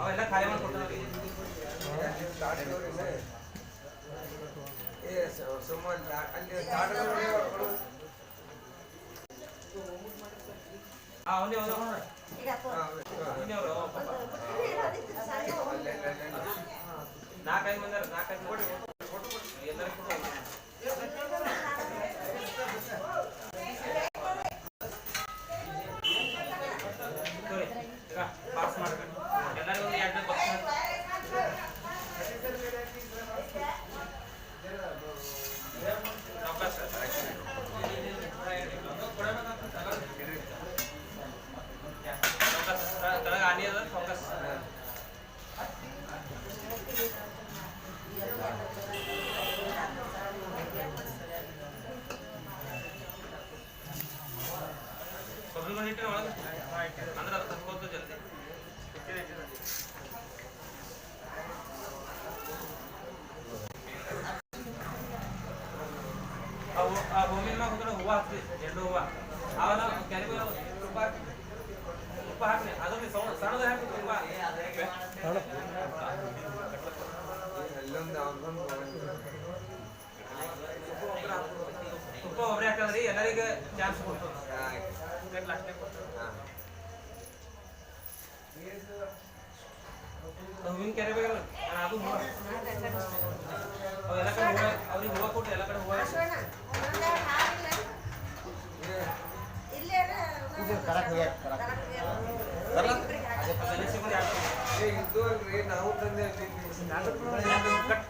ಅವೆಲ್ಲ ಖಾಲಿ ಮಾಡಿಕೊಡ್ತಾರೆ ಸುಮ್ಮನೆ ಅಲ್ಲಿ ಅವನೇ ಅವನೇ ನಾಲ್ಕೈದು ಬಂದಾರ ನಾಲ್ಕೈದು ನೋಡಿ ಹೂವಿನ ಕೆರೆ ಬೇಕಲ್ಲ? ಅದು ಅವೆಲ್ಲ ಕಡೆ ಹೂವ ಅವ್ರಿಗೆ ಹೂವು ಕೊಟ್ಟು ಎಲ್ಲ ನಾವು ತಂದೆ ಕಟ್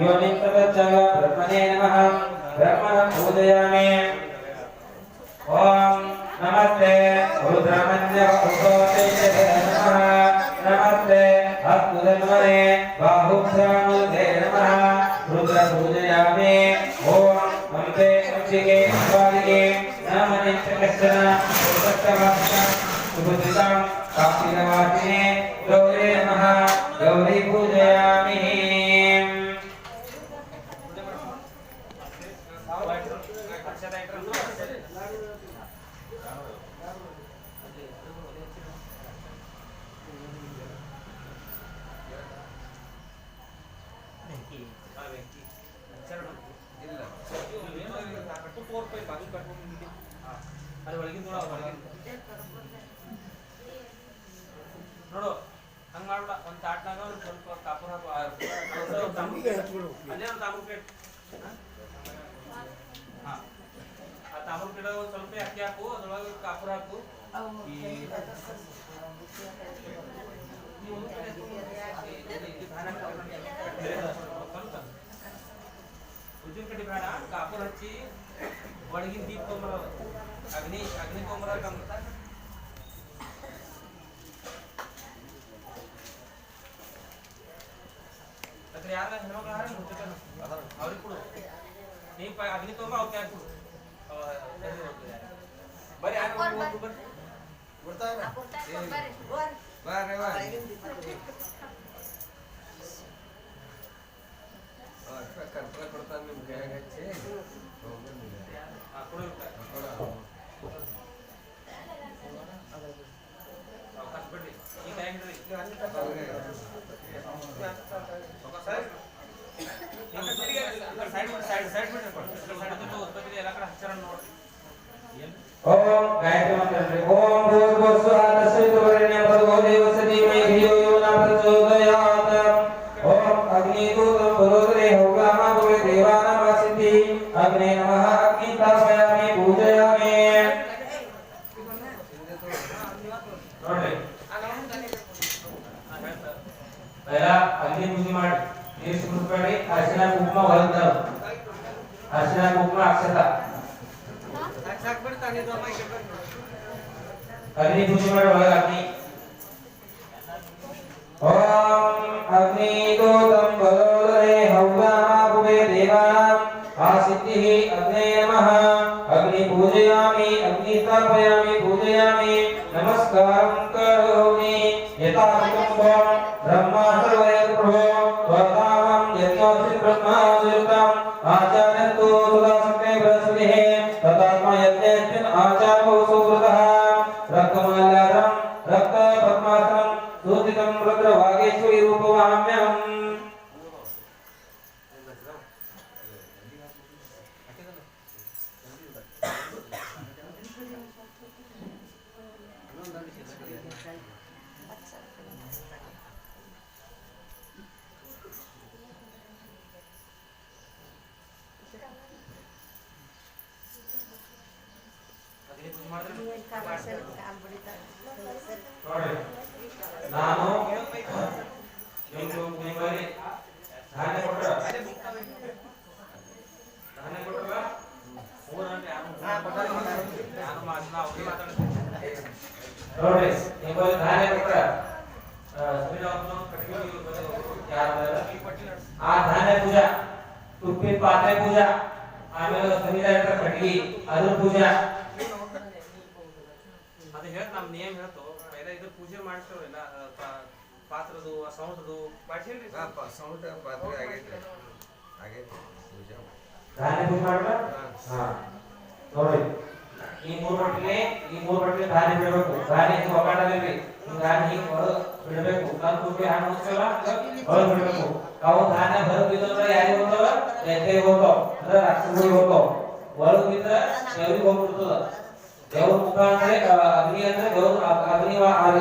योनिन्तवच्चग ब्रह्मणे नमः। ब्रह्मणं पूजयामि। ॐ नमस्ते। रुद्रमन्य उद्भवते नमः। नमस्ते। अस्तुधन्वने बाहुभ्रामुदे नमः। रुद्र पूजयामि ॐ वंदे अंशिके स्वादिके नामने च कश्चन सुभद्रितां काशीनवासिने 会把这个 mau aku kalau dari waktu bari anu mau kuber bertanya bari bar bar bar ಓಂ ಗಾಯತ್ರಿ ಮಂತ್ರ ಓಂ ಭೂರ್ಭುವಸ್ಸುಃ ತಸ್ಸವಿತುರ್ವರೆಣ್ಯಂ ಭರ್ಗೋ ನೋಡ್ರಿ ನಿಮ್ಮಲ್ಲಿ ಧಾನ್ಯ ಕೊಟ್ರ ಆ ಧಾನ್ಯ ಪೂಜಾ ತುಪ್ಪಿನ ಪಾತ್ರೆ ಪೂಜಾ ಆಮೇಲೆ ಸಂವಿಧಾನ ಕಟ್ಗಿ ಅದ್ರ ಪೂಜಾ ಅದು ಹೇಳ್ತ ನಮ್ ನಿಯಮ ಹೇಳ್ತು ಪೈಲ ಇದು ಪೂಜೆ ಮಾಡ್ತೇವ್ರಿಲ್ಲ ಪಾತ್ರದು ಆ ಸೌಂಡ್ದು ಮಾಡ್ಸೇನ್ರಿ ಸೌಂಡ್ ಪಾತ್ರೆ ಆಗೈತ್ರಿ ಆಗೈತಿ ಪೂಜೆ ಧಾನ್ಯ ಪೂಜೆ ಮಾಡ್ರ ಹಾ ನೋಡ್ರಿ ಈ ಮೂರು ರೊಟ್ಟಿಗೆ, ಈ ಮೂರು ಮಟ್ಟಿಗೆ ದಾರಿ ಬಿಡಬೇಕು. ದಾರಿ ಹಿಂಗ್ ಹಿಂಗ್ ಬಿಡಬೇಕು. ನನ್ ತುಪ್ಪಿ ಹಣ್ಣು ಮುಚ್ಚಲ್ಲ ಹೊರ ಬಿಡಬೇಕು. ಅವು ಧಾನ್ಯ ಹೊರ ಬಿದ್ದವ್ರ ಯಾರಿಗೆ ಹೋಗ್ತಾವ? ಎದ್ದೆಗೆ ಹೋಗ್ತಾವ. ಅಂದ್ರೆ ರಾಕ್ಷಸರಿಗೆ ಹೋಗ್ತಾವ. ಹೊರಗ್ ಬಿದ್ದ ದೇವ್ರಿಗೆ ಹೋಗ್ಬಿಡ್ತದ. ದೇವ್ರ ಮುಖ ಅಂದ್ರೆ ಅಗ್ನಿ ಅಂದ್ರೆ ದೇವ್ರ ಅಗ್ನಿ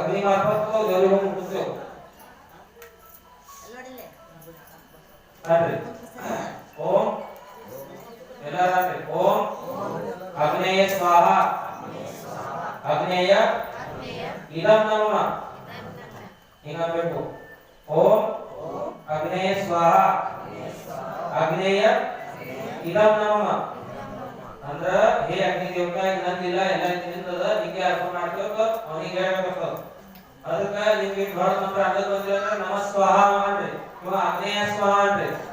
ಅಗ್ನಿ ಮಾರ್ಪತ್ತು ದೇವ್ರಿಗೆ ಹೋಗಿ ಮುಟ್ಟಿಸ್ತೇವೆ ಅಲ್ರಿ ಓಂ ಎಲ್ಲ ಓಂ. ಅಗ್ನೇಯ ಸ್ವಾಹ. ಅಗ್ನೇಯ. ಇದಂ ನಮಃ ಹಿಂಗನ್ಬೇಕು ಓಂ. ಅಗ್ನೇಯ ಸ್ವಾಹ. ಅಗ್ನೇಯ. ಇದಂ ಅಂದ್ರ, ಹೇ ಅಗ್ನಿ ದೇವತಾ ನಂದಿಲ್ಲ ಎಲ್ಲ ನಿಂತದ ನಿಂಗೆ ಅರ್ಥ ಮಾಡ್ಕೋಕ ಅವನಿಗೆ ಹೇಳ್ಬೇಕಾಗ್ತದ ಅದಕ್ಕ ನಿಮ್ಗೆ ಬಹಳ ನಂಬರ್ ಅಡ್ಡದ ಅಂದ್ರೆ, ನಮ ಸ್ವಾಹ ಮಾಡ್ರಿ ಇವ ಅಗ್ನೇಯ ಸ್ವಾಹ ಅಂದ್ರೆ.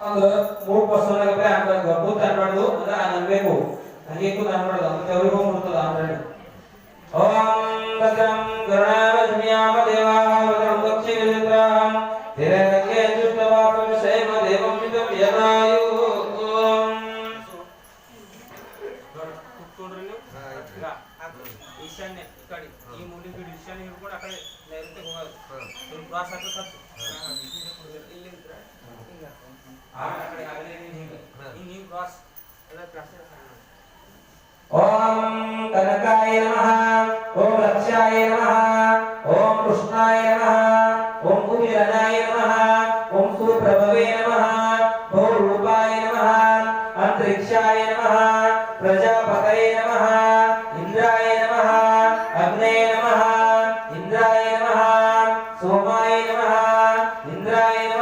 ಅಂದ್ರ ಮೂರು ಪರ್ಸನ್ ಆಗಪ್ಪ ಅಂತ ಗಬ್ಬು ತನ್ಬಾರ್ದು ಅಂದ್ರೆ అది ఎక్కువ కనబడదు అంత గౌరవం ఉంటుంది ఆల్రెడీ ఓం భద్రం గరుణామధ్యామ దేవా భద్రం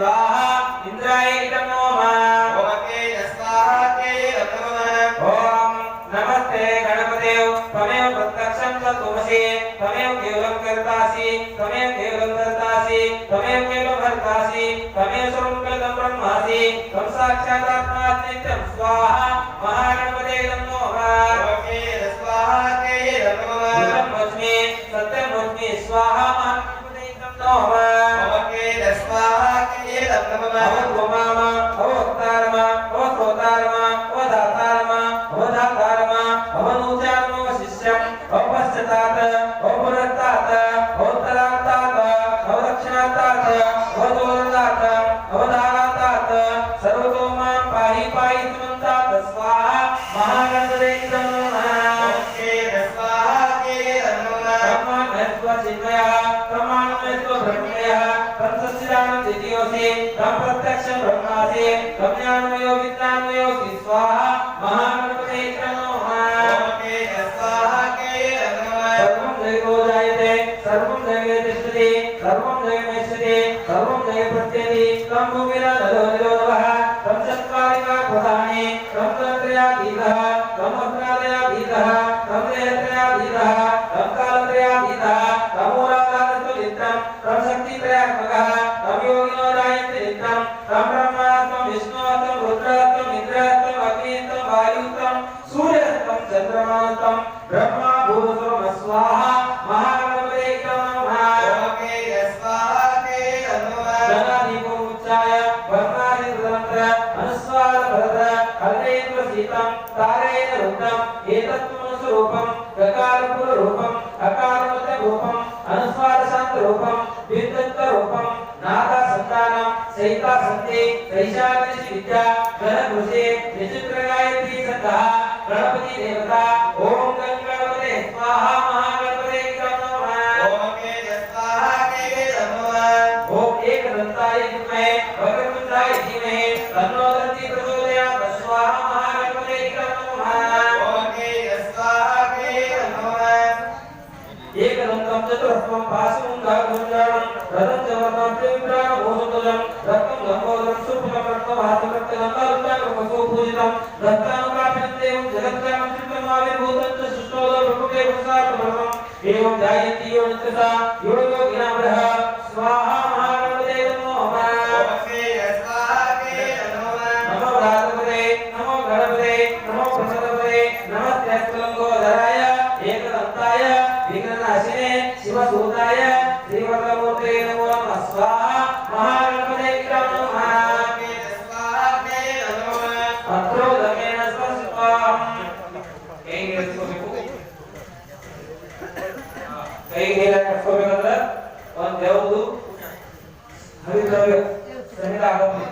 स्वाहा इंद्राय नमो भगवते स्वाहा ते ओम नमस्ते गणपतेव त्वमेव प्रत्यक्षं तत्त्वमसि त्वमेव केवलं कर्तासि त्वमेव केवलं धर्तासि त्वमेव केवलं भर्तासि त्वमेव स्वरूपं ब्रह्मासि त्वं साक्षात् स्वाहा महागणपते नमो भगवते स्वाहा ते పాశం దాగుణ్యానం రథం జవర్ణం ప్రేమిప్రాణ మోహతులం రక్తం గంగోదరం శుభ్రం రక్తం హాతిమక్త గంగారుద్రాకం వసో పూజితం రక్తానుప్రాప్యం దేవం జగత్కామం స్వాహ ಕೈಗೆ ಎತ್ಕೋಬೇಕು ಕೈಗೆ ನೀರಾಗ ಎತ್ಕೋಬೇಕಂದ್ರ ಒಂದ್ ಯಾವುದು ಹರಿದ್ರವ್ಯ ಸರಿದ ಆಗುತ್ತೆ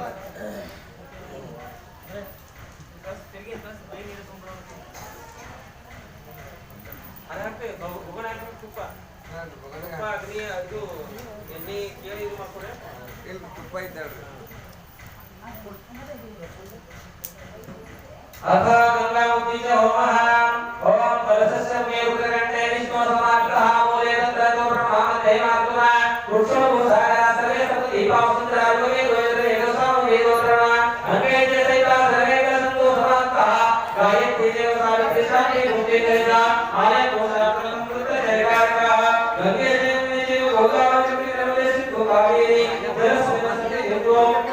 ತುಪ್ಪ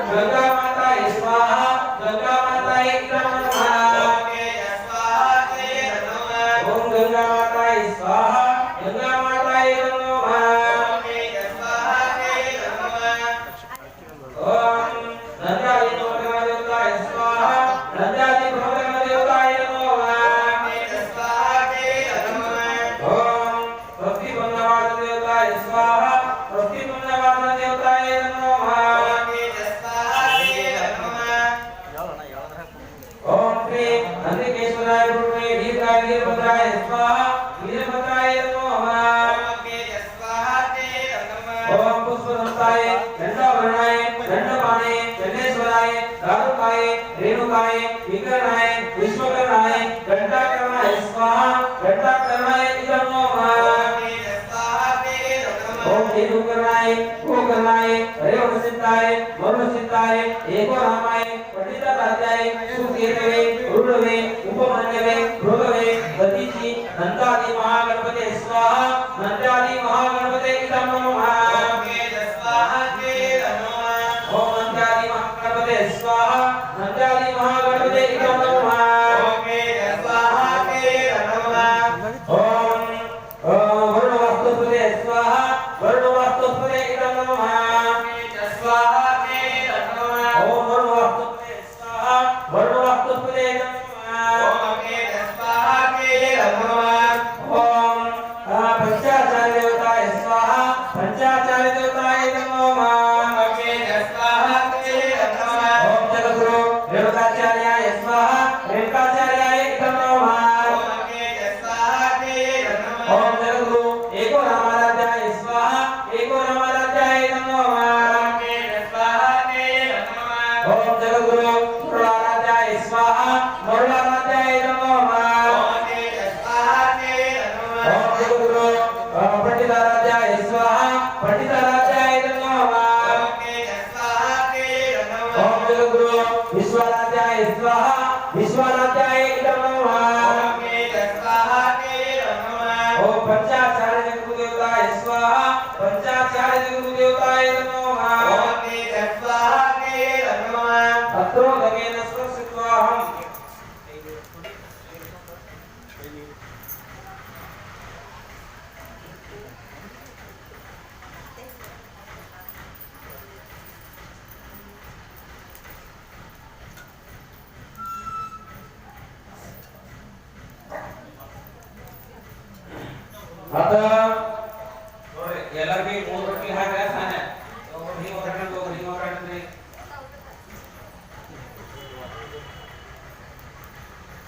गंगा ये दुख करना है वो करना है हरे ओम सिद्धाय मरुण सिद्धाय एको रामाय पंडिता तात्याय सुखेतवे उरुणवे उपमन्यवे नमः स्वाहा विश्वराज्या स्वाहा।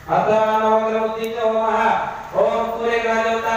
అర్థానవగ్రముద్దితో ఓం పూర్యగ్రాజంతా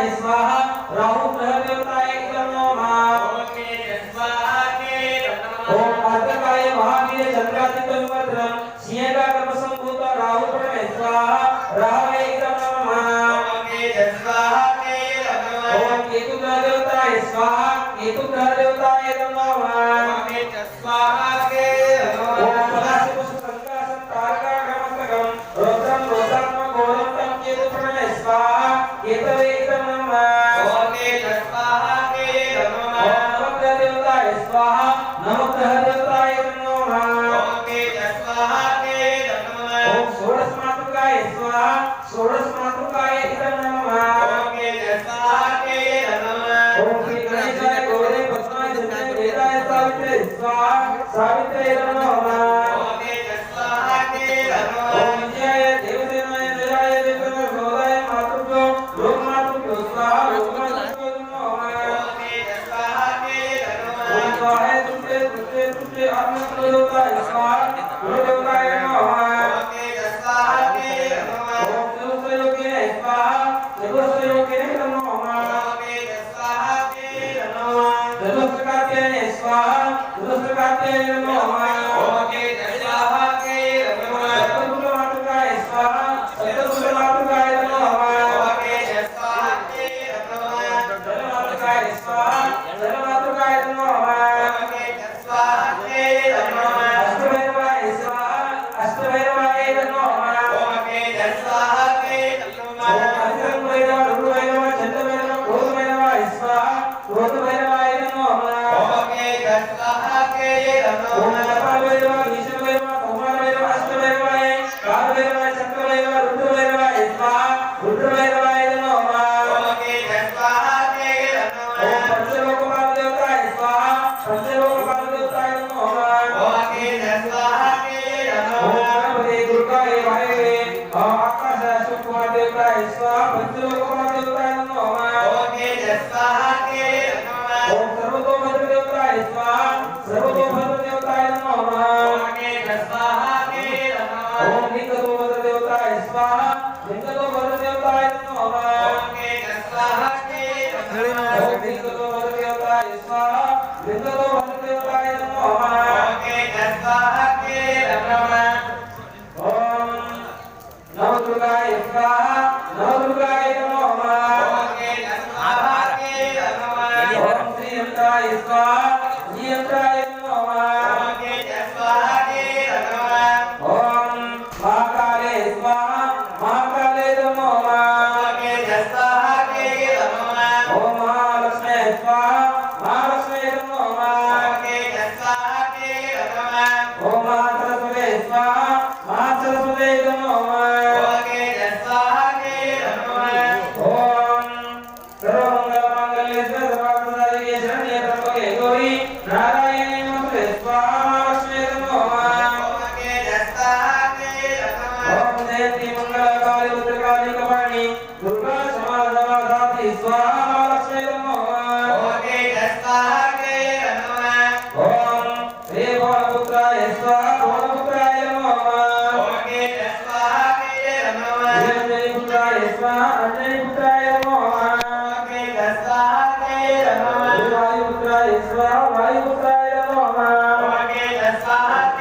గ్రహదేవతాయ స్వాహ రాహు గ్రహదేవతాయ ఇదం నమః సావిత్రే సావిత్రి సావిత్రే